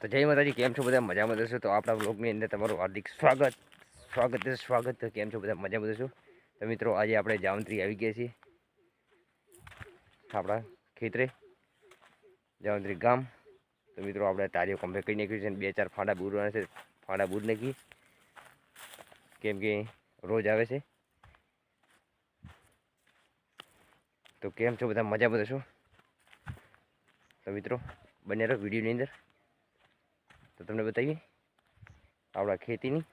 તો જય માતાજી, કેમ છો બધા? મજામાં જશો તો આપણા બ્લોગની અંદર તમારું હાર્દિક સ્વાગત. સ્વાગત સ્વાગત કેમ છો બધા? મજામાં જશો તો મિત્રો, આજે આપણે જાવંત્રી આવી ગયા છીએ. આપણા ખેતરે. જાવંત્રી ગામ. તો મિત્રો, આપણે તારીઓ કમ્પ્લેટ કરી નાખ્યું છે બે ચાર ફાંડા બૂરવાના છે. ફાંડા બૂર નાખી. કેમ કે રોજ આવે છે. તો કેમ છો બધા? મજામાં જશો તો મિત્રો બને રહો વિડીયોની અંદર. તો તમને બતાવીએ. આપણા ખેતીની,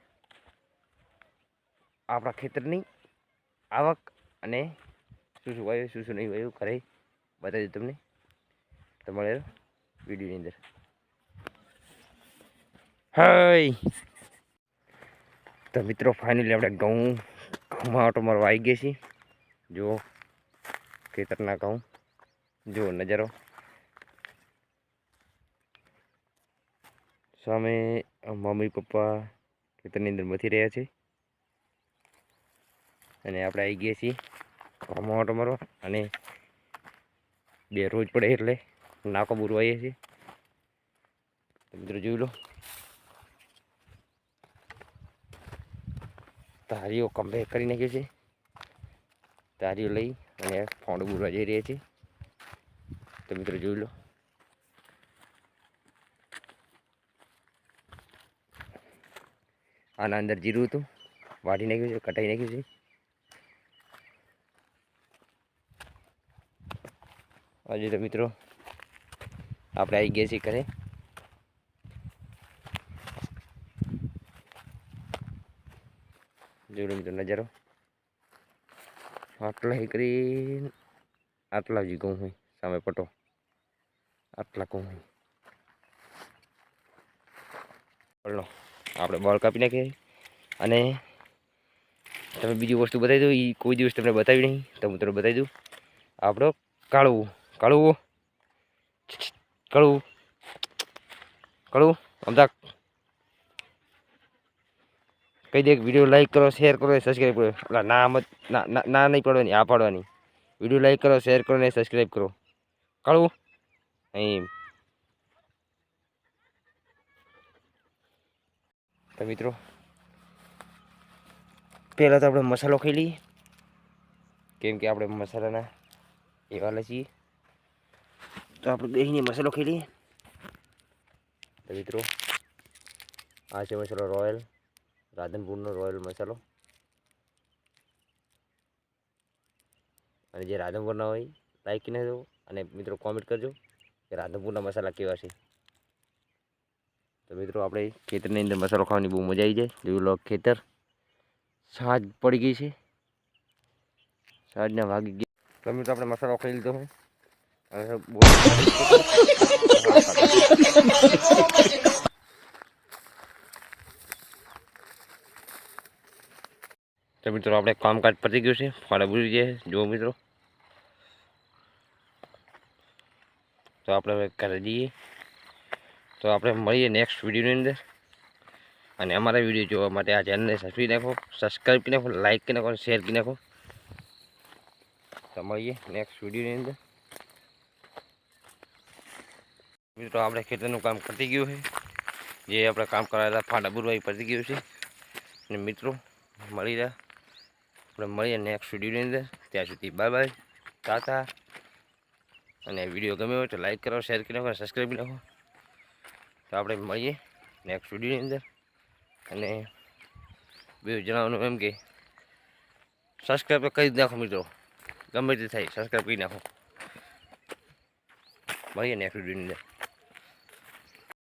આપણા ખેતરની આવક અને શું શું વાયું, શું શું નહીં વાયું, ઘરે બતાવી તમને તમારે વિડીયોની અંદર. હાય! તો મિત્રો ફાઇનલી આપણે ઘઉં, ઘઉંમાં ઓટો મારવા આવી ગયા છીએ. જો ખેતરના ઘઉં જો નજારો. સામે મમ્મી, પપ્પા ખેતરની અંદર મથી રહ્યા છે અને આપણે આવી ગયા છીએ ઓટો મારવા. અને બે રોજ પડે એટલે નાકો બુરવાઈએ છીએ. મિત્રો જોઈ લો. તારીઓ કમ્પેર કરી નાખ્યો છે. તારીઓ લઈ અને ફોંડ બુરવા જઈ રહ્યા છીએ. તો મિત્રો જોઈ લો. આના અંદર જીરું હતું. વાટી નાખ્યું છે, કટાઈ નાખ્યું છે. હજી તો મિત્રો આપણે આવી ગયા છીએ ઘરે. જોઈ મિત્રો નજારો. આટલા હી કરી આટલા જ ઘઉં હોય, સામે પટો. આટલા ઘઉં હોય. બોલો આપણે બળ કાપી નાખીએ અને તમે બીજી વસ્તુ બતાવી દો એ કોઈ દિવસ તમને બતાવી નહીં, તો હું તમને બતાવી દઉં. આપણો કાળવું કાળવું કાળવું કાળવું અમદાક કહી દે વીડિયો લાઈક કરો શેર કરો સબસ્ક્રાઈબ કરો. એટલે ના મત ના, ના- નહીં પડવાની, આ પાડવાની. વીડિયો લાઈક કરો શેર કરો ને સબસ્ક્રાઈબ કરો. કાળવું અહીં તો મિત્રો, પહેલાં તો આપણે મસાલો ખાઈ લઈએ. કેમ કે આપણે મસાલાના એવા છીએ. તો આપણે બેહીને મસાલો ખાઈ લઈએ. તો મિત્રો, આ છે મસાલો રોયલ, રાધનપુરનો રોયલ મસાલો. અને જે રાધનપુરના હોય લાઈક કરીને દો. અને મિત્રો કોમેન્ટ કરજો કે રાધનપુરના મસાલા કેવા છે. તો મિત્રો આપણે ખેતરની અંદર મસાલો ખાવાની બહુ મજા આવી જાય. જોયું લો ખેતર. સાંજ પડી ગઈ છે. સાંજના વાગી ગયા. તો મિત્રો આપણે મસાલો ખાઈ લીધો છે તો મિત્રો આપણે કામકાજ પતી ગયું છે. ફાળા ભૂલી જાય જુઓ મિત્રો. તો આપણે હવે ઘરે જઈએ. તો આપણે મળીએ નેક્સ્ટ વિડીયોની અંદર. અને અમારા વીડિયો જોવા માટે આ ચેનલને સબસ્ક્રાઈબ નાખો. સબસ્ક્રાઈબ કરી નાખો લાઈક કરી નાખો શેર કરી નાખો. તો મળીએ નેક્સ્ટ વિડીયોની અંદર. મિત્રો, આપણે ખેતરનું કામ પતી ગયું છે. જે આપણે કામ કરાયેલા ફાંડા બુરવાઈ પતી ગયું છે. અને મિત્રો, મળી રહ્યા. આપણે મળીએ નેક્સ્ટ વિડીયોની અંદર. ત્યાં સુધી બાય બાય ટાટા. અને વીડિયો ગમ્યો હોય તો લાઈક કરો શેર કરી નાખો સબસ્ક્રાઈબ કરી નાખો. તો આપણે મળીએ નેક્સ્ટ વિડીયોની અંદર. અને બીજું જણાવવાનું એમ કે સબસ્ક્રાઈબ કરી જ નાખો મિત્રો. ગમે તે થાય સબસ્ક્રાઈબ કરી નાખો. મળીએ નેક્સ્ટ વિડીયોની અંદર.